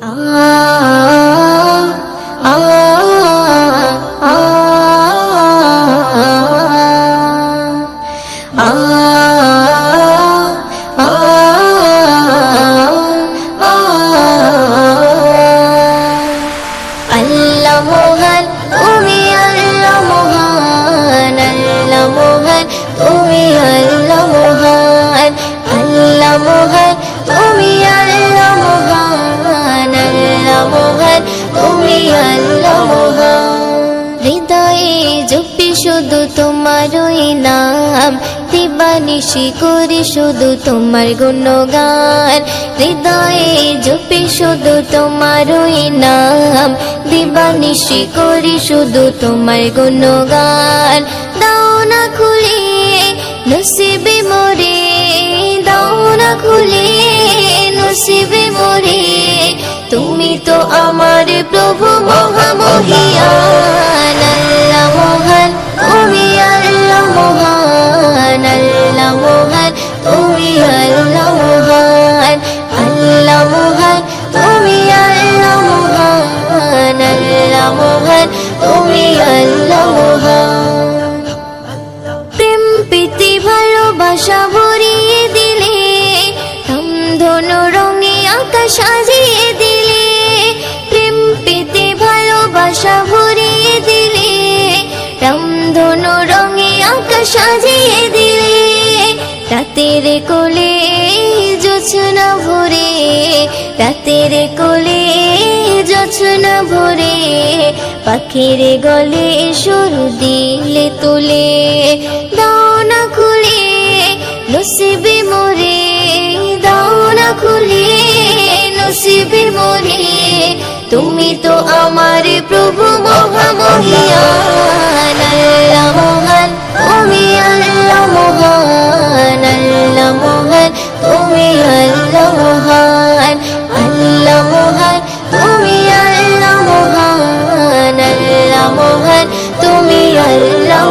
আল্লাহ তোমারই নাম। দিবানিশি করি শুধু তোমার গুণগান। হৃদয়ে জপি শুধু তোমারই নাম। দিবানিশি করি শুধু তোমার গুণগান। দাও না খুলে নসিবে মোরে। দাও না খুলে নসিবে মোরে। তুমি তো আমার প্রভু মহামহিয়ান রামধনু রঙে আকাশ সাজিয়ে দিলে, রাতের কোলে জোছনা ভরে, রাতের কোলে জোছনা ভরে, পাখির গলে সরু দিলে তুলে দাও না খুলে নসিবে মোরে দাও না খুলে নসিবে মোরে, তুমি তো আমার প্রভু মহামহিয়ান আল্লাহ তুমি আল্লাহ মোহন, আল্লাহ তুমি আল্লাহ মোহন তুমি আল্লাহ মোহন, আল্লাহ তুমি আল্লাহ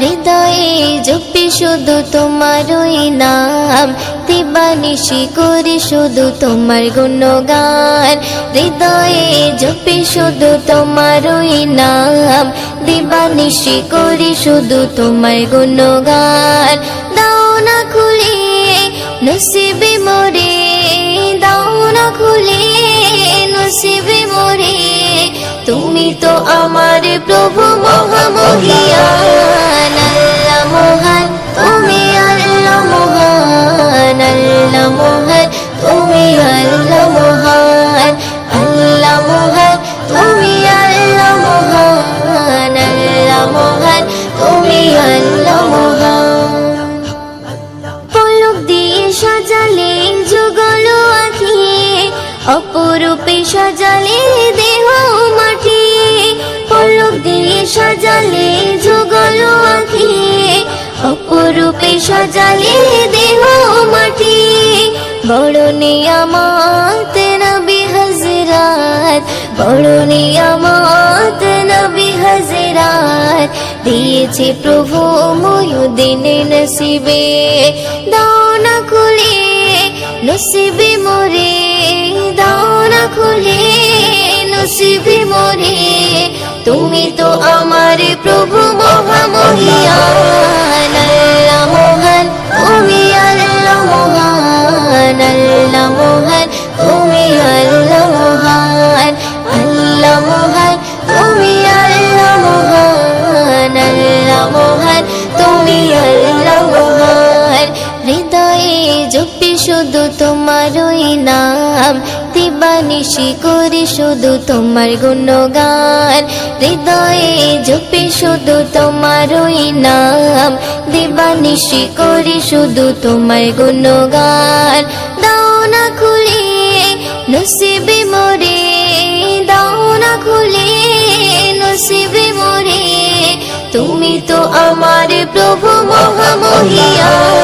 হৃদয়ে জপি শুধু তোমারই নাম দিবানিশি করি শুধু তোমার গুণগান। হৃদয়ে জপি শুধু তোমারই নাম দিবানিশি করি শুধু তোমার গুণগান। দাও না খুলে নসিবে মোরে, দাও না খুলে নসিবে মোরে। তুমি তো আমার প্রভু মহামহিয়ান। আল্লাহ মোহন, তুমি আল্লাহ মোহন আল্লাহ মোহন। দেহ মাটি, পলক দিয়ে সাজালে যুগল আখি, অপরূপে সাজালে দেহ মাটি। বড় নিয়ামত নবী হজরাত বড় নিয়ামত নবী হজরাত দিয়েছে প্রভু ময়ুদিন নসিবে, দাও না খুলে, নসিবে মোরে। নসিবে মোরে, তুমি তো আমার প্রভু মহামহিয়ান আল্লাহ মোহন, তুমি আল্লাহ মোহন। আল্লাহ মোহন, তুমি আল্লাহ মোহন। আল্লাহ মোহন, তুমি আল্লাহ মোহন। তুমি আল্লাহ হৃদয়ে জপি শুধু তোমারই নাম। দিবানিশি করি শুধু তোমার গুণগান। হৃদয়ে জপি শুধু তোমারই নাম। দিবানিশি করি শুধু তোমার গুণগান। দাও না খুলে, নসিবে মোরে, দাও না খুলে, নসিবে মোরে। তুমি তো আমার প্রভু মহামহিয়া।